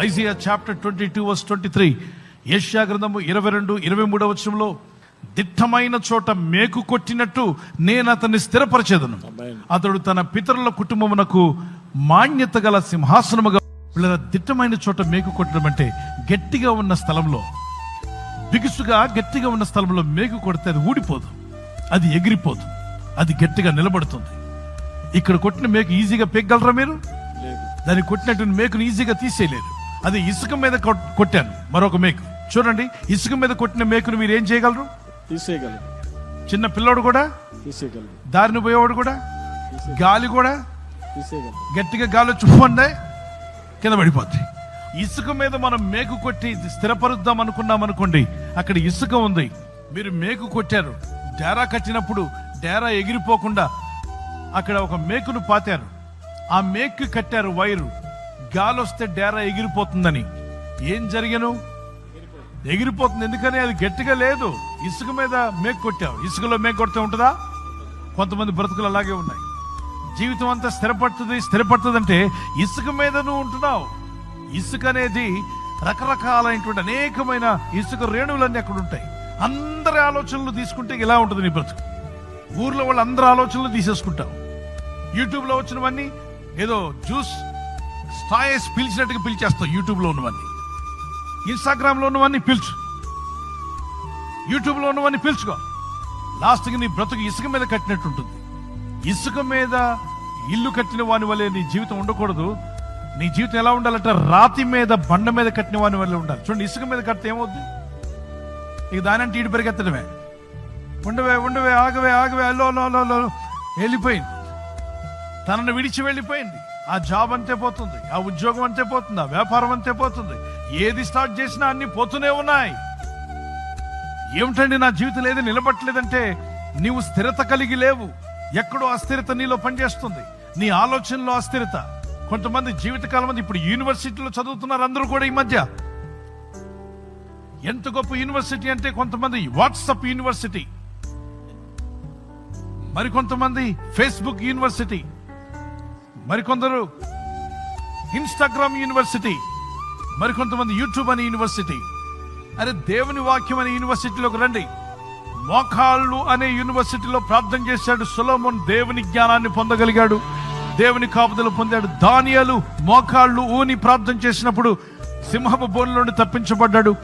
Isaiah chapter twenty two verse twenty three Asia గ్రంథము ఇరవై రెండు ఇరవై మూడవ వచనంలో దిట్టమైన చోట మేకు కొట్టినట్టు నేను అతన్ని స్థిరపరచేదను. అతడు తన పితరుల కుటుంబమునకు మాన్యత గల సింహాసనముగా వీళ్ళ దిట్టమైన చోట మేకు కొట్టడం అంటే గట్టిగా ఉన్న స్థలంలో బిగుసుగా గట్టిగా ఉన్న స్థలంలో మేకు కొడితే అది ఊడిపోదు. అది ఎగిరిపోదు. అది గట్టిగా నిలబడుతుంది. ఇక్కడ కొట్టిన మేకు ఈజీగా పెగ్గలరా మీరు? దాన్ని కొట్టినట్టు మేకును ఈజీగా తీసేయలేరు అది ఇసుక మీద కొట్- కొట్టాను. మరొక మేకు. చూడండి ఇసుక మీద కొట్టిన మేకును మీరు ఏం చేయగలరు? తీసేయగలరు. చిన్న పిల్లోడు కూడా? తీసేయగలరు. దారిని పోయేవాడు కూడా? గాలి కూడా? తీసేయగలరు. గట్టిగా గాలి చుప్పండే కింద పడిపోద్ది. ఇసుక మీద మనం మేకు కొట్టి స్థిరపరుద్దాం అనుకున్నాం అనుకోండి అక్కడ ఇసుక ఉంది. మీరు మేకు కొట్టారు. డేరా కట్టినప్పుడు డేరా ఎగిరిపోకుండా అక్కడ ఒక మేకును పాతారు. ఆ మేకు కట్టారు వైరు. గాలి వస్తే డేరా ఎగిరిపోతుందని. ఏం జరిగను? ఎగిరిపోతుంది. ఎందుకని? అది గట్టిగా లేదు. ఇసుక మీద మేకు కొట్టావు. ఇసుకలో మేకు కొడితే ఉంటుందా? కొంతమంది బ్రతుకులు అలాగే ఉన్నాయి. జీవితం అంతా స్థిరపడుతుంది. స్థిరపడుతుంది అంటే ఇసుక మీద నువ్వు ఉంటున్నావు. ఇసుక అనేది రకరకాలైనటువంటి అనేకమైన ఇసుక రేణువులన్నీ అక్కడ ఉంటాయి. అందరి ఆలోచనలు తీసుకుంటే ఇలా ఉంటుంది నీ బ్రతుకు. ఊర్లో వాళ్ళు అందరి ఆలోచనలు తీసేసుకుంటావు. యూట్యూబ్లో వచ్చినవన్నీ ఏదో జ్యూస్ స్టాయస్ పిలిచినట్టుగా పిలిచేస్తావు యూట్యూబ్లో ఉన్నవన్నీ ఇన్స్టాగ్రామ్లో ఉన్నవన్నీ పిలుచు. యూట్యూబ్లో ఉన్నవన్నీ పిలుచుకో. లాస్ట్కి నీ బ్రతుకు ఇసుక మీద కట్టినట్టు ఉంటుంది ఇసుక మీద ఇల్లు కట్టిన వాని వల్లే నీ జీవితం ఉండకూడదు. నీ జీవితం ఎలా ఉండాలంటే రాతి మీద బండ మీద కట్టిన వాని వల్లే ఉండాలి. చూడండి ఇసుక మీద కడితే ఏమవుద్ది? ఇక దానంటే ఈడు పెరిగెత్తడమే. ఉండవే ఉండవే ఆగవే ఆగవే అల్లో అల్లో అల్లో. వెళ్ళిపోయింది. తనను విడిచి వెళ్ళిపోయింది. ఆ జాబ్ అంతే పోతుంది ఆ ఉద్యోగం అంతే పోతుంది ఆ వ్యాపారం అంతే పోతుంది. ఏది స్టార్ట్ చేసినా అన్ని పోతూనే ఉన్నాయి. ఏమిటండి నా జీవితం ఏది నిలబట్టలేదంటే నీవు స్థిరత కలిగి లేవు. ఎక్కడో అస్థిరత నీలో పనిచేస్తుంది. నీ ఆలోచనలో అస్థిరత. కొంతమంది జీవితకాలం మంది ఇప్పుడు యూనివర్సిటీలో చదువుతున్నారు అందరూ కూడా ఈ మధ్య. ఎంత గొప్ప యూనివర్సిటీ అంటే కొంతమంది వాట్సప్ యూనివర్సిటీ. మరికొంతమంది ఫేస్బుక్ యూనివర్సిటీ. మరికొందరు ఇన్స్టాగ్రామ్ యూనివర్సిటీ మరికొంతమంది యూట్యూబ్ అనే యూనివర్సిటీ. అరే దేవుని వాక్యం అనే యూనివర్సిటీలోకి రండి. మోకాళ్ళు అనే యూనివర్సిటీలో ప్రార్థన చేశాడు సులోమన్ దేవుని జ్ఞానాన్ని పొందగలిగాడు. దేవుని కాపుదలు పొందాడు. దానియాలు మోకాళ్ళు ఊని ప్రార్థన చేసినప్పుడు సింహపు బోన్ల నుండి తప్పించబడ్డాడు.